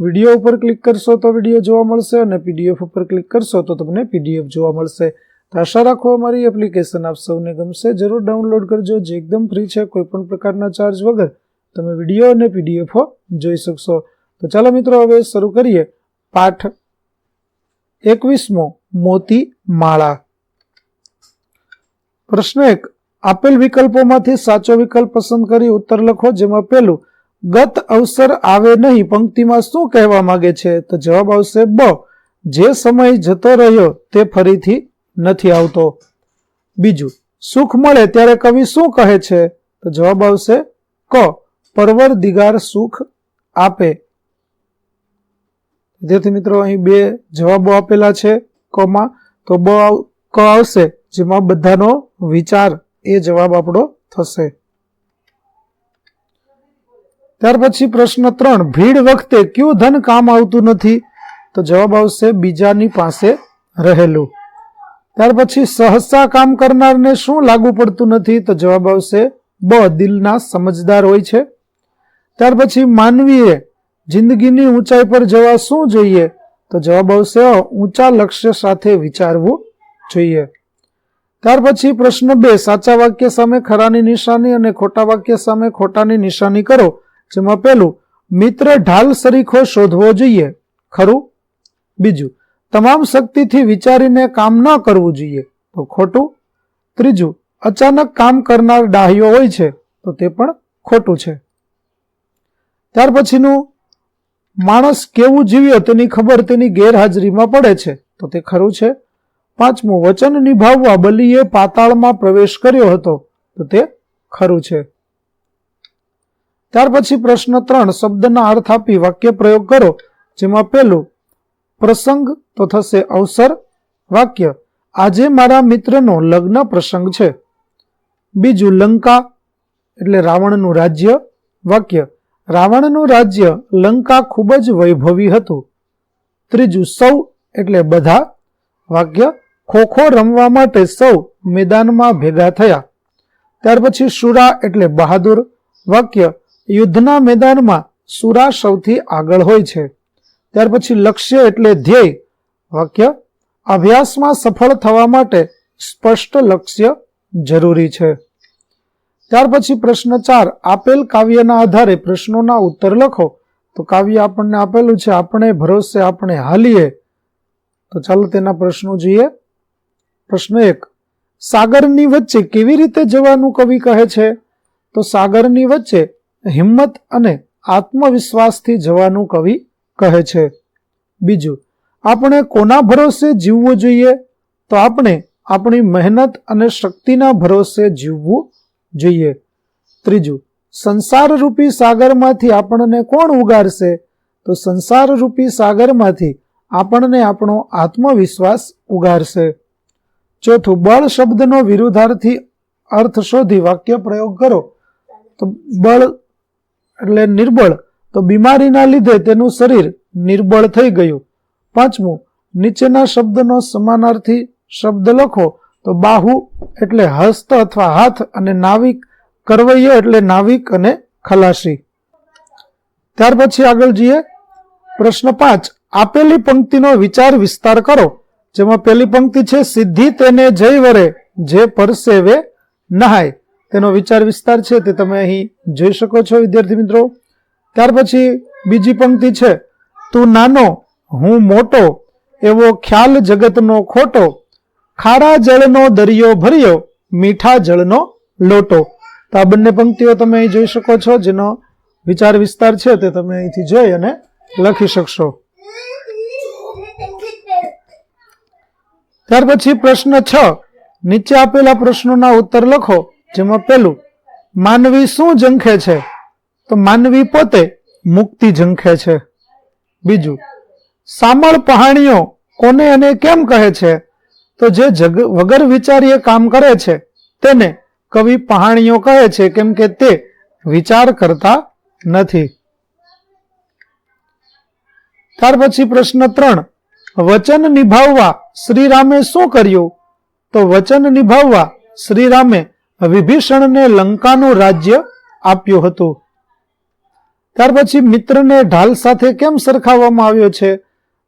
Video ઉપર click કરશો તો વીડિયો જોવા મળશે અને પીડીએફ ઉપર ક્લિક કરશો તો તમને પીડીએફ જોવા મળશે. તો આશા રાખો અમારી એપ્લિકેશન આપ સૌને ગમશે. જરૂર ડાઉનલોડ કરજો. જે એકદમ ફ્રી છે, કોઈ પણ પ્રકારના ચાર્જ વગર તમે વીડિયો અને પીડીએફો જોઈ શકશો. તો ચાલો મિત્રો, હવે શરૂ કરીએ. પાઠ એકવીસમો મોતી માળા પ્રશ્ન એક. આપેલ વિકલ્પોમાંથી સાચો વિકલ્પ પસંદ કરી ઉત્તર લખો, જેમાં પહેલું ગત અવસર આવે નહીં, પંક્તિમાં શું કહેવા માંગે છે? તો જવાબ આવશે, બ. જે સમય જતો રહ્યો તે ફરીથી નથી આવતો. બીજું, સુખ મળે ત્યારે કવિ શું કહે છે? તો જવાબ આવશે, ક. પરવર દિગાર સુખ આપે. વિદ્યાર્થી મિત્રો, અહીં બે જવાબો આપેલા છે, કમાં. તો બ ક આવશે, જેમાં બધાનો વિચાર એ જવાબ આપણો થશે. ત્યાર પછી પ્રશ્ન ત્રણ, ભીડ વખતે કયું ધન કામ આવતું નથી? તો જવાબ આવશે બીજાની પાસે રહેલું. ત્યાર પછી સહસા કામ કરનારને શું લાગુ પડતું નથી? તો જવાબ આવશે બ, દિલના સમજદાર હોય છે. ત્યાર પછી માનવીએ જિંદગીની ઊંચાઈ પર જવા શું જોઈએ? તો જવાબ આવશે ઊંચા લક્ષ્ય સાથે વિચારવું જોઈએ. ત્યાર પછી પ્રશ્ન બે, સાચા વાક્ય સામે ખરાની નિશાની અને ખોટા વાક્ય સામે ખોટાની નિશાની કરો. જેમાં પહેલું, મિત્ર ઢાલ સરીખો શોધવો જોઈએ. ખરું? બીજું, તમામ શક્તિથી વિચારીને કામ ન કરવું જોઈએ. તો ખોટું? ત્રીજું, અચાનક કામ કરનાર ડાહ્યો હોય છે, તો તે પણ ખોટું છે. ત્યાર પછીનું, માણસ કેવું જીવ્યો તેની ખબર તેની ગેરહાજરીમાં પડે છે, તો તે ખરું છે. પાંચમું, વચન નિભાવવા બલીએ પાતાળમાં પ્રવેશ કર્યો હતો, તો તે ખરું છે. ત્યાર પછી પ્રશ્ન ત્રણ, શબ્દના અર્થ આપી વાક્ય પ્રયોગ કરો, જેમાં પહેલું, પ્રસંગ તો થશે અવસર, વાક્ય, આજે મારા મિત્રનો લગ્ન પ્રસંગ છે. બીજું, લંકા, એટલે રાવણનું રાજ્ય, વાક્ય, રાવણનું રાજ્ય લંકા ખૂબ જ વૈભવી હતું. ત્રીજું, સૌ, એટલે બધા, વાક્ય, ખોખો રમવા માટે સૌ મેદાનમાં ભેગા થયા. ત્યાર પછી શુરા એટલે બહાદુર, વાક્ય યુદ્ધના મેદાનમાં સુરા સૌથી આગળ હોય છે. ત્યાર પછી લક્ષ્ય એટલે ધ્યેય. વાક્ય, અભ્યાસમાં સફળ થવા માટે સ્પષ્ટ લક્ષ્ય જરૂરી છે. ત્યાર પછી પ્રશ્ન ચાર, આપેલ કાવ્યના આધારે પ્રશ્નોના ઉત્તર લખો. તો કાવ્ય આપણને આપેલું છે, આપણે ભરોસે આપણે હાલીએ. તો ચાલો તેના પ્રશ્નો જોઈએ. પ્રશ્ન એક, સાગરની વચ્ચે કેવી રીતે જવાનું કવિ કહે છે? તો સાગરની વચ્ચે હિંમત અને આત્મવિશ્વાસથી જવાનું કવિ કહે છે. બીજું, આપણે કોના ભરોસે જીવવું જોઈએ? તો આપણે આપણી મહેનત અને શક્તિના ભરોસે જીવવું જોઈએ. ત્રીજું, સંસારરૂપી સાગરમાંથી આપણને કોણ ઉગારશે તો સંસારરૂપી સાગરમાંથી આપણને આપણો આત્મવિશ્વાસ ઉગારશે ચોથું, બળ શબ્દનો વિરુદ્ધાર્થી અર્થ શોધી વાક્ય પ્રયોગ કરો. તો બળ એટલે નિર્બળ. તો બીમારીના લીધે તેનું શરીર નિર્બળ થઈ ગયું. પાંચમું, નીચેના શબ્દનો સમાનાર્થી શબ્દ લખો. તો બાહુ એટલે હસ્ત અથવા હાથ અને નાવિક, કરવૈયો એટલે નાવિક અને ખલાસી. ત્યાર પછી આગળ જઈએ. પ્રશ્ન પાંચ, આપેલી પંક્તિનો વિચાર વિસ્તાર કરો, જેમાં પહેલી પંક્તિ છે, સિદ્ધિ તેને જય વરે, જે પરસેવે નહાય. તેનો વિચાર વિસ્તાર છે તે તમે અહીં જોઈ શકો છો, વિદ્યાર્થી મિત્રો. ત્યાર પછી બીજી પંક્તિ છે, તું નાનો, હું મોટો, એવો ખ્યાલ જગતનો ખોટો, ખારા જળનો દરિયો ભર્યો, મીઠા જળનો લોટો. તો આ બંને પંક્તિઓ તમે અહીં જોઈ શકો છો, જેનો વિચાર વિસ્તાર છે તે તમે અહીંથી જોઈ અને લખી શકશો. ત્યાર પછી પ્રશ્ન છ, નીચે આપેલા પ્રશ્નોના ઉત્તર લખો. જેમાં પેલું, માનવી શું ઝંખે છે? તો માનવી પોતે મુક્તિ ઝંખે છે. બીજું, સામળ પહાણીઓ કોને અને કેમ કહે છે? તો જે જગ, વગર વિચારીએ કામ કરે છે, તેને કવિ પહાણીઓ કહે છે, કેમ કે તે વિચાર કરતા નથી. ત્યાર પછી પ્રશ્ન ત્રણ, વચન નિભાવવા શ્રીરામે શું કર્યું? તો વચન નિભાવવા શ્રીરામે વિભીષણને લંકાનું રાજ્ય આપ્યું હતું. ત્યાર પછી મિત્રને ઢાલ સાથે કેમ સરખાવવામાં આવ્યો છે?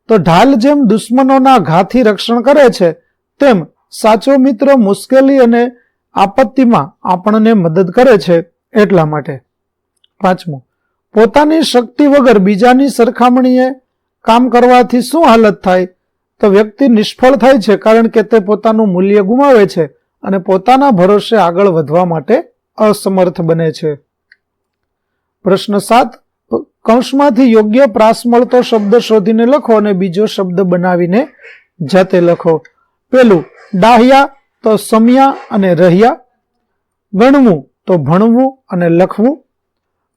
તો ઢાલ જેમ દુશ્મનોના ઘાથી રક્ષણ કરે છે, તેમ સાચો મિત્ર મુશ્કેલી અને આપત્તિમાં આપણને મદદ કરે છે એટલા માટે. પાંચમું, પોતાની શક્તિ વગર બીજાની સરખામણીએ કામ કરવાથી શું હાલત થાય? તો વ્યક્તિ નિષ્ફળ થાય છે કારણ કે તે પોતાનું મૂલ્ય ગુમાવે છે. અને પોતાના ભરોસે આગળ વધવા માટે અસમર્થ બને છે. પ્રશ્ન સાત કૌંસમાંથી યોગ્ય પ્રાસ મળતો શબ્દ શોધીને લખો અને બીજો શબ્દ બનાવીને જાતે લખો. પેલું, ડાહ્યા તો સમ્યા અને રહ્યા. ગણવું તો ભણવું અને લખવું.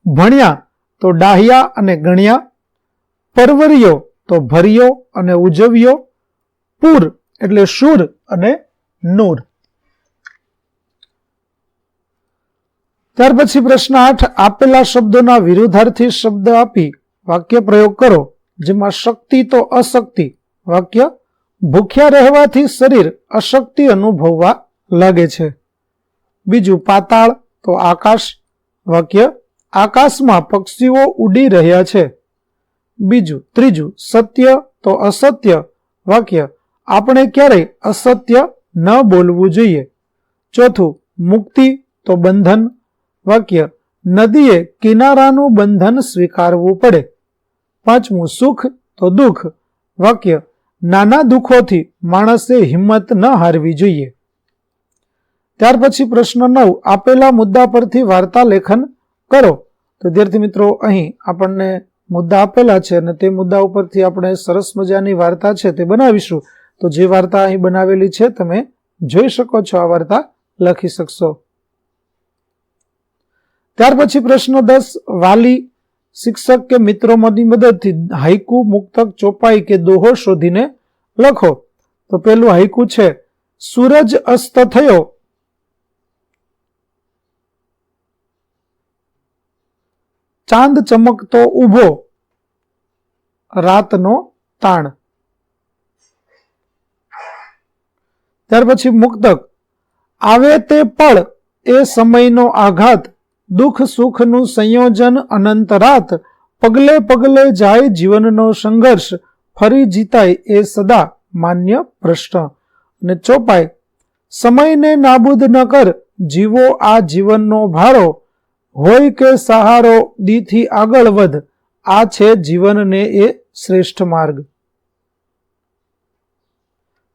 ભણ્યા તો ડાહ્યા અને ગણ્યા. પરવર્યો તો ભર્યો અને ઉજવ્યો. પૂર એટલે શૂર અને નૂર. ત્યાર પછી પ્રશ્ન આઠ, આપેલા શબ્દોના વિરુદ્ધાર્થી શબ્દ આપી વાક્ય પ્રયોગ કરો, જેમાં શક્તિ તો અશક્તિ. વાક્ય, ભૂખ્યા રહેવાથી શરીર અશક્તિ અનુભવવા લાગે છે. બીજું, પાતાળ તો આકાશ. વાક્ય, આકાશમાં પક્ષીઓ ઉડી રહ્યા છે. બીજું, ત્રીજું, સત્ય તો અસત્ય. વાક્ય, આપણે ક્યારેય અસત્ય ન બોલવું જોઈએ. ચોથું, મુક્તિ તો બંધન. વાક્ય, નદીએ કિનારાનું બંધન સ્વીકારવું પડે. પાંચમું, સુખ તો દુઃખ. વાક્ય, નાના દુઃખોથી માણસે હિંમત ન હારવી જોઈએ. ત્યાર પછી પ્રશ્ન નવ, આપેલા મુદ્દા પરથી વાર્તા લેખન કરો. તો વિદ્યાર્થી મિત્રો, અહીં આપણને મુદ્દા આપેલા છે અને તે મુદ્દા ઉપરથી આપણે સરસ મજાની વાર્તા છે તે બનાવીશું. તો જે વાર્તા અહીં બનાવેલી છે, તમે જોઈ શકો છો, આ વાર્તા લખી શકશો. ત્યાર પછી પ્રશ્ન દસ, વાલી શિક્ષક કે મિત્રોની મદદથી હાઈકુ મુક્તક, ચોપાઈ કે દોહો શોધીને લખો. તો પેલું હાઈકુ છે, સૂરજ અસ્ત થયો. ચાંદ ચમકતો ઊભો, રાતનો તાણ. ત્યાર પછી મુક્તક, આવે તે પળ એ સમયનો આઘાત દુઃખ સુખનું સંયોજન અનંતરાત. પગલે પગલે જાય જીવનનો સંઘર્ષ, ફરી જીતાય એ સદા માન્ય પ્રશ્ન. અને ચોપાય સમયને નાબૂદ ન કર, જીવો આ જીવનનો ભારો. હોય કે સહારો, દીથી આગળ વધ. આ છે જીવનને એ શ્રેષ્ઠ માર્ગ.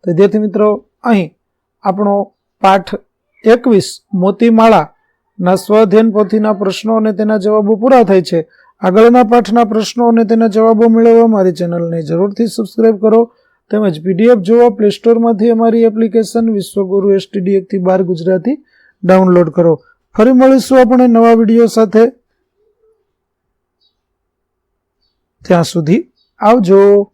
વિદ્યાર્થી મિત્રો, અહીં આપણો પાઠ એકવીસ, મોતીમાળા ના સ્વધ્યન પોથીના પ્રશ્નો અને તેના જવાબો પૂરા થાય છે. આગળના પાઠના પ્રશ્નો અને તેના જવાબો મેળવવા મારી ચેનલને જરૂરથી સબસ્ક્રાઇબ કરો. તેમજ પીડીએફ જોવા પ્લે સ્ટોરમાંથી અમારી એપ્લિકેશન વિશ્વગુરુ એસટીડી એકથી બાર ગુજરાતી ડાઉનલોડ કરો. ફરી મળીશું આપણે નવા વીડિયો સાથે. ત્યાં સુધી આવજો.